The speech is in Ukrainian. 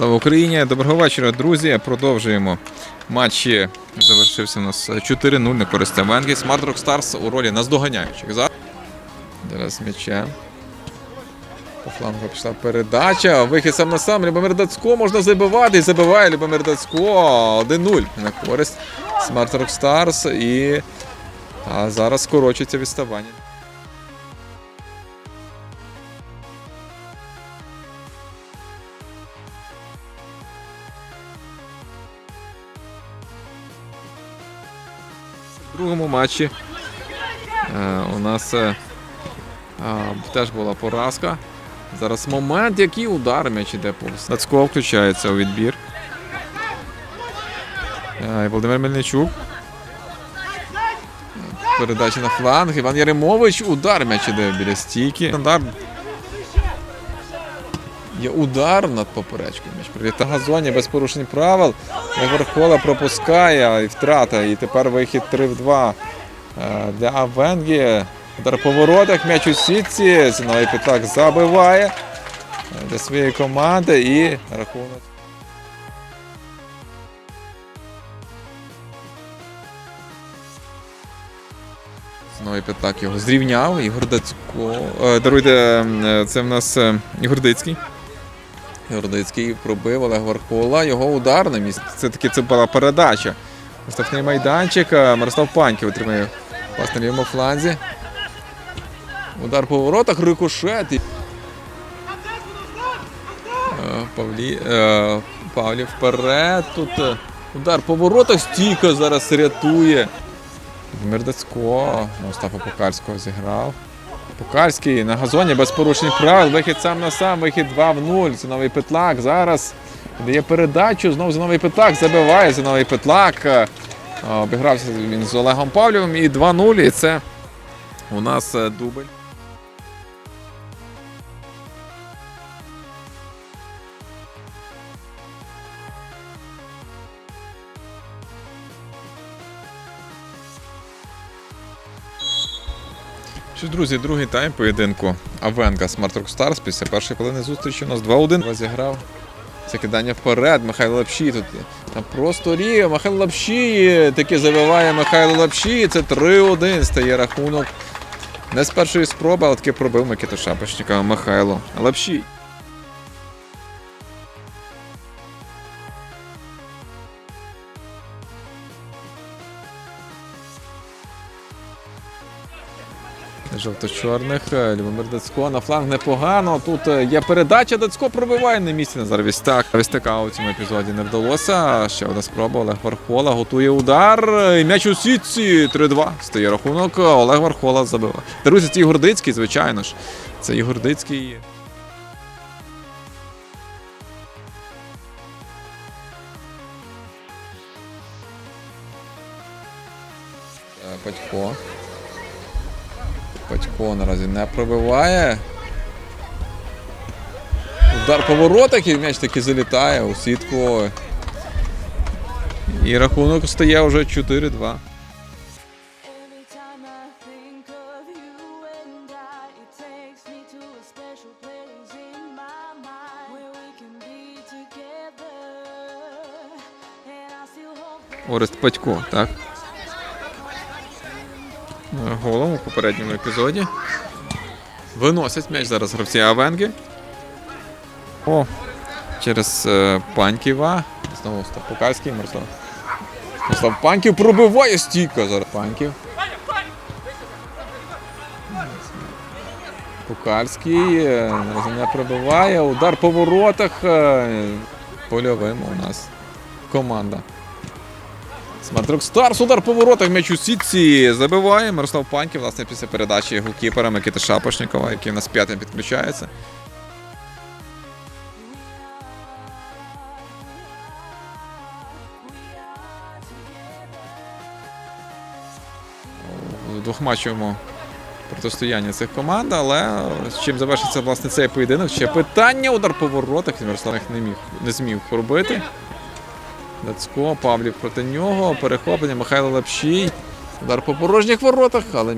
Слава Україні! Доброго вечора, друзі. Продовжуємо матчі. Завершився у нас 4-0 на користь Венгі. Smart Rock Stars у ролі наздоганяючих. Зараз Зараз м'яча. По флангу пішла передача. Вихід сам на сам. Любомир Дацько можна забивати. І забиває Любомир Дацько. 1-0 на користь Smart Rock Stars. І а зараз скорочується відставання. В другому матчі е, у нас е, теж була поразка. Зараз момент, який удар м'яч іде повз. Дацько включається у відбір. Е, і Володимир Мельничук. Передача на фланг. Іван Яремович. Удар м'яч іде біля стійки. Стандарт. Є удар над поперечкою. Прилітає на газоні без порушень правил. Верхола пропускає і втрата. І тепер вихід 3 в 2 е, для Авенгі. Удар по воротах, м'яч у сітці. Зіновий Пітак забиває е, для своєї команди і рахунок. Знову П'ятак його зрівняв. Ігор Дацько. Е, Даруйте, це в нас Ігор Дицький. Гордицький пробив Олег Вархола. Його удар на місці. Це таки це була передача. Штрафний майданчик. е, Мирослав Паньків отримує пас на лівому фланзі. Удар по воротах, рикошет. Е, Павлі, е, вперед. Тут удар по воротах. Стійко зараз рятує. Мирдацько. На Остапа Покарського зіграв. Покарський на газоні без порушень правил. Вихід сам на сам, вихід 2 в 0. Зіновий Петлак зараз дає передачу. Знову Зіновий Петлак забиває Зіновий Петлак. Е, Обігрався він з Олегом Павлєвим і 2-0. І це у нас е, дубль. Що, ж, друзі, другий тайм поєдинку Авенга Smart Rock Stars після першої хвилини зустрічі у нас 2-1. Розіграв це кидання вперед. Михайло Лапші тут там просто ріє. Михайло Лапші таки завиває Михайло Лапші. Це 3-1 стає рахунок. Не з першої спроби, але таки пробив Микиту Шапочника Михайло Лапші. Жовто-чорних. Е, Любомир Дацько на фланг непогано. Тут е, є передача. Дацько пробиває на місці Назар Вістак. Вістака у цьому епізоді не вдалося. Ще одна спроба. Олег Вархола готує удар. І М'яч у сітці. 3-2. Стає рахунок. Олег Вархола забиває. Друзі, це Ігор Дицький, звичайно ж. Це Ігор Дицький. Е, Батько. Батько наразі не пробиває. Удар по воротах і м'яч таки залітає у сітку. І рахунок стає вже 4-2. Every time I think of you and I, it takes me to a special place in my mind where we can be together. And I still hope that Орест Батько, так? Голом у попередньому епізоді. Виносять м'яч зараз гравці Авенги. О, через е, Паньківа. Знову Стапокарський, Мирослав. Мирослав Паньків пробиває стійко зараз. Паньків. Пукарський е, не пробиває. Удар по воротах. е, Польовим у нас команда. Сматрок Старс, удар по воротах, м'яч сітці забиває. Мирослав Паньків, власне, після передачі голкіпера Микити Шапошникова, який у нас п'ятим підключається. У двохматчевому протистоянні цих команд, але з чим завершиться власне цей поєдинок? Ще питання, удар по воротах. Мирослав не міг не зміг робити. Дацько, Павлів проти нього, перехоплення, Михайло Лапшій. Удар по порожніх воротах, але